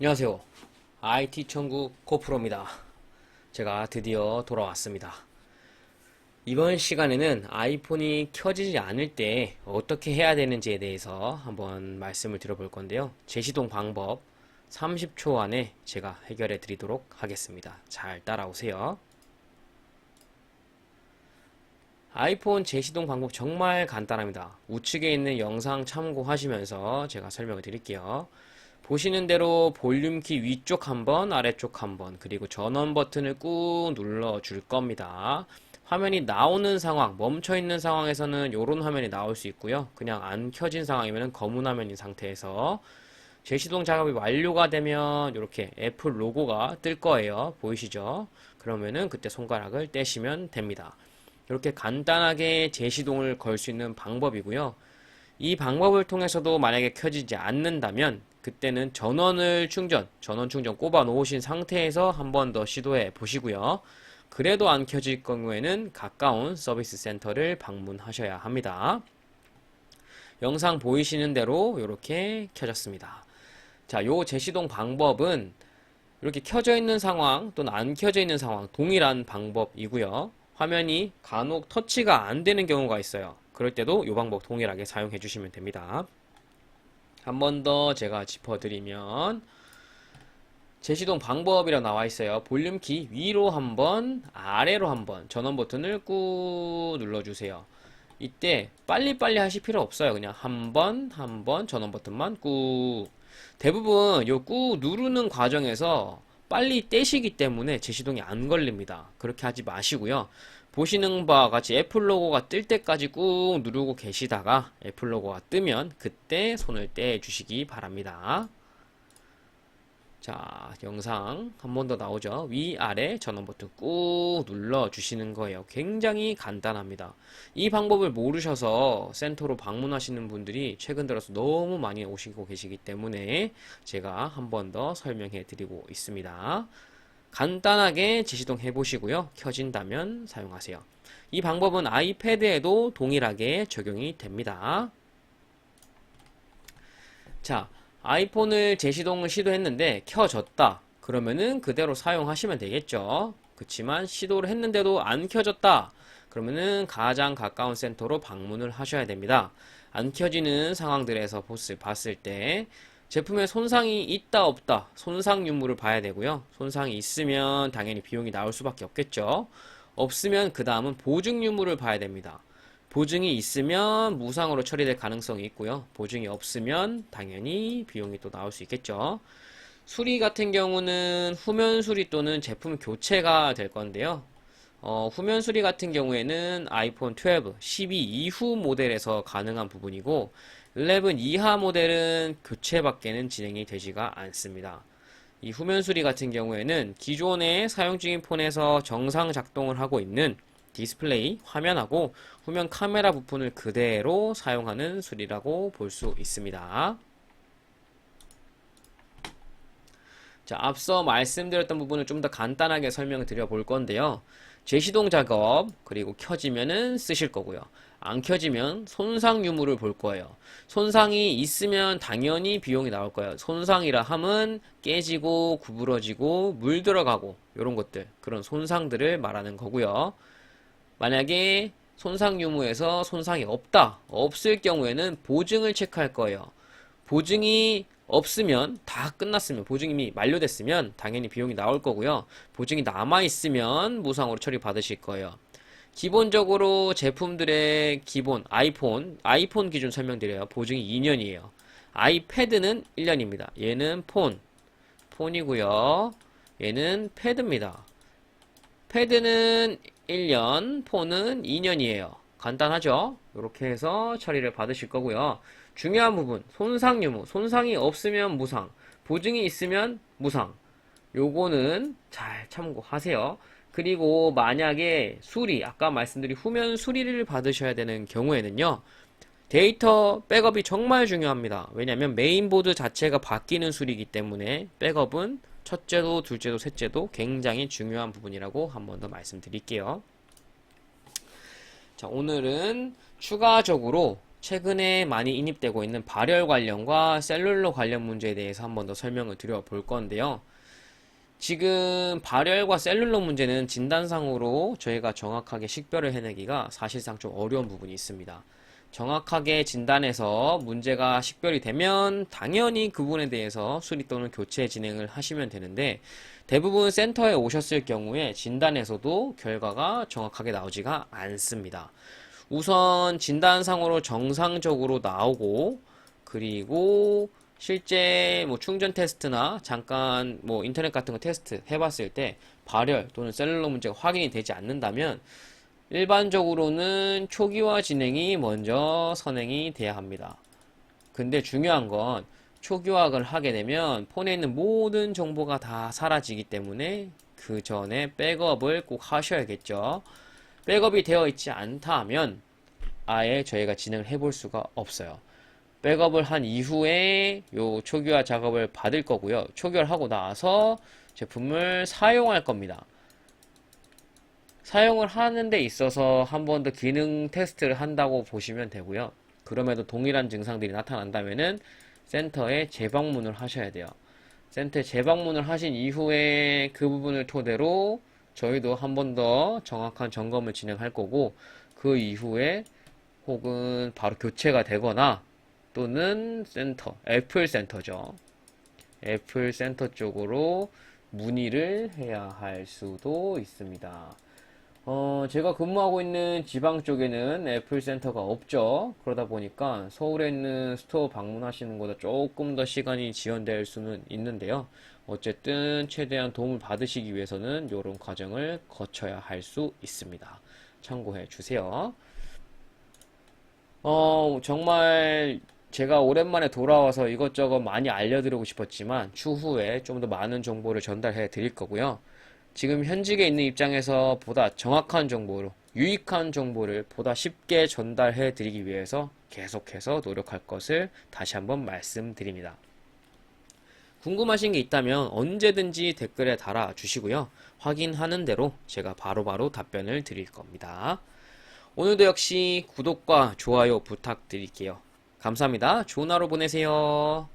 안녕하세요. IT 천국 코프로입니다. 제가 드디어 돌아왔습니다. 이번 시간에는 아이폰이 켜지지 않을 때 어떻게 해야 되는지에 대해서 한번 말씀을 드려볼 건데요. 재시동 방법 30초 안에 제가 해결해 드리도록 하겠습니다. 잘 따라오세요. 아이폰 재시동 방법 정말 간단합니다. 우측에 있는 영상 참고하시면서 제가 설명을 드릴게요. 보시는 대로 볼륨키 위쪽 한번, 아래쪽 한번, 그리고 전원 버튼을 꾹 눌러 줄 겁니다. 화면이 나오는 상황, 멈춰 있는 상황에서는 이런 화면이 나올 수 있고요. 그냥 안 켜진 상황이면 검은 화면인 상태에서 재시동 작업이 완료가 되면 이렇게 애플 로고가 뜰 거예요. 보이시죠? 그러면은 그때 손가락을 떼시면 됩니다. 이렇게 간단하게 재시동을 걸 수 있는 방법이고요. 이 방법을 통해서도 만약에 켜지지 않는다면 그때는 전원을 충전, 전원 충전 꼽아 놓으신 상태에서 한 번 더 시도해 보시고요. 그래도 안 켜질 경우에는 가까운 서비스 센터를 방문하셔야 합니다. 영상 보이시는 대로 이렇게 켜졌습니다. 자, 요 재시동 방법은 이렇게 켜져 있는 상황 또는 안 켜져 있는 상황 동일한 방법이고요. 화면이 간혹 터치가 안 되는 경우가 있어요. 그럴 때도 이 방법 동일하게 사용해 주시면 됩니다. 한 번 더 제가 짚어드리면 재시동 방법이라 나와 있어요. 볼륨 키 위로 한번 아래로 한번 전원 버튼을 꾹 눌러주세요. 이때 빨리빨리 하실 필요 없어요. 그냥 한 번, 한 번 전원 버튼만 꾹. 대부분 요 꾹 누르는 과정에서 빨리 떼시기 때문에 재시동이 안 걸립니다. 그렇게 하지 마시고요. 보시는 바와 같이 애플 로고가 뜰 때까지 꾹 누르고 계시다가 애플 로고가 뜨면 그때 손을 떼 주시기 바랍니다. 자, 영상 한 번 더 나오죠. 위아래 전원 버튼 꾹 눌러 주시는 거예요. 굉장히 간단합니다. 이 방법을 모르셔서 센터로 방문하시는 분들이 최근 들어서 너무 많이 오시고 계시기 때문에 제가 한 번 더 설명해 드리고 있습니다. 간단하게 재시동 해보시고요. 켜진다면 사용하세요. 이 방법은 아이패드에도 동일하게 적용이 됩니다. 자, 아이폰을 재시동을 시도했는데 켜졌다. 그러면은 그대로 사용하시면 되겠죠. 그렇지만 시도를 했는데도 안 켜졌다. 그러면은 가장 가까운 센터로 방문을 하셔야 됩니다. 안 켜지는 상황들에서 보스 봤을 때 제품에 손상이 있다 없다 손상 유무를 봐야 되고요. 손상이 있으면 당연히 비용이 나올 수밖에 없겠죠. 없으면 그 다음은 보증 유무를 봐야 됩니다. 보증이 있으면 무상으로 처리될 가능성이 있고요. 보증이 없으면 당연히 비용이 또 나올 수 있겠죠. 수리 같은 경우는 후면 수리 또는 제품 교체가 될 건데요. 어, 후면 수리 같은 경우에는 아이폰 12, 12 이후 모델에서 가능한 부분이고 11 이하 모델은 교체밖에는 진행이 되지가 않습니다. 이 후면 수리 같은 경우에는 기존에 사용 중인 폰에서 정상 작동을 하고 있는 디스플레이 화면하고 후면 카메라 부품을 그대로 사용하는 수리라고 볼 수 있습니다. 자, 앞서 말씀드렸던 부분을 좀 더 간단하게 설명을 드려 볼 건데요. 재시동 작업, 그리고 켜지면은 쓰실 거고요. 안 켜지면 손상 유무를 볼 거예요. 손상이 있으면 당연히 비용이 나올 거예요. 손상이라 함은 깨지고 구부러지고 물 들어가고 이런 것들, 그런 손상들을 말하는 거고요. 만약에 손상 유무에서 손상이 없다, 없을 경우에는 보증을 체크할 거예요. 보증이 없으면 다 끝났으면 보증이 만료됐으면 당연히 비용이 나올 거고요. 보증이 남아 있으면 무상으로 처리 받으실 거예요. 기본적으로 제품들의 기본 아이폰 아이폰 기준 설명드려요. 보증이 2년이에요. 아이패드는 1년입니다. 얘는 폰 폰이고요. 얘는 패드입니다. 패드는 1년, 폰은 2년이에요. 간단하죠? 이렇게 해서 처리를 받으실 거고요. 중요한 부분, 손상 유무. 손상이 없으면 무상, 보증이 있으면 무상. 요거는 잘 참고하세요. 그리고 만약에 수리, 아까 말씀드린 후면 수리를 받으셔야 되는 경우에는요. 데이터 백업이 정말 중요합니다. 왜냐하면 메인보드 자체가 바뀌는 수리이기 때문에 백업은 첫째도, 둘째도, 셋째도 굉장히 중요한 부분이라고 한 번 더 말씀드릴게요. 자, 오늘은 추가적으로 최근에 많이 인입되고 있는 발열 관련과 셀룰러 관련 문제에 대해서 한 번 더 설명을 드려 볼 건데요. 지금 발열과 셀룰러 문제는 진단상으로 저희가 정확하게 식별을 해내기가 사실상 좀 어려운 부분이 있습니다. 정확하게 진단해서 문제가 식별이 되면 당연히 그 부분에 대해서 수리 또는 교체 진행을 하시면 되는데 대부분 센터에 오셨을 경우에 진단에서도 결과가 정확하게 나오지가 않습니다. 우선 진단상으로 정상적으로 나오고 그리고 실제 뭐 충전 테스트나 잠깐 뭐 인터넷 같은 거 테스트 해봤을 때 발열 또는 셀룰러 문제가 확인이 되지 않는다면 일반적으로는 초기화 진행이 먼저 선행이 돼야 합니다. 근데 중요한 건 초기화를 하게 되면 폰에 있는 모든 정보가 다 사라지기 때문에 그 전에 백업을 꼭 하셔야겠죠. 백업이 되어 있지 않다 하면 아예 저희가 진행을 해볼 수가 없어요. 백업을 한 이후에 요 초기화 작업을 받을 거고요. 초기화를 하고 나서 제품을 사용할 겁니다. 사용을 하는 데 있어서 한 번 더 기능 테스트를 한다고 보시면 되고요. 그럼에도 동일한 증상들이 나타난다면은 센터에 재방문을 하셔야 돼요. 센터에 재방문을 하신 이후에 그 부분을 토대로 저희도 한 번 더 정확한 점검을 진행할 거고 그 이후에 혹은 바로 교체가 되거나 또는 센터, 애플 센터죠. 애플 센터 쪽으로 문의를 해야 할 수도 있습니다. 어, 제가 근무하고 있는 지방 쪽에는 애플 센터가 없죠. 그러다 보니까 서울에 있는 스토어 방문하시는 것보다 조금 더 시간이 지연될 수는 있는데요. 어쨌든 최대한 도움을 받으시기 위해서는 이런 과정을 거쳐야 할 수 있습니다. 참고해 주세요. 어, 정말 제가 오랜만에 돌아와서 이것저것 많이 알려드리고 싶었지만 추후에 좀 더 많은 정보를 전달해 드릴 거고요. 지금 현직에 있는 입장에서 보다 정확한 정보로 유익한 정보를 보다 쉽게 전달해 드리기 위해서 계속해서 노력할 것을 다시 한번 말씀드립니다. 궁금하신 게 있다면 언제든지 댓글에 달아 주시고요. 확인하는 대로 제가 바로바로 답변을 드릴 겁니다. 오늘도 역시 구독과 좋아요 부탁드릴게요. 감사합니다. 좋은 하루 보내세요.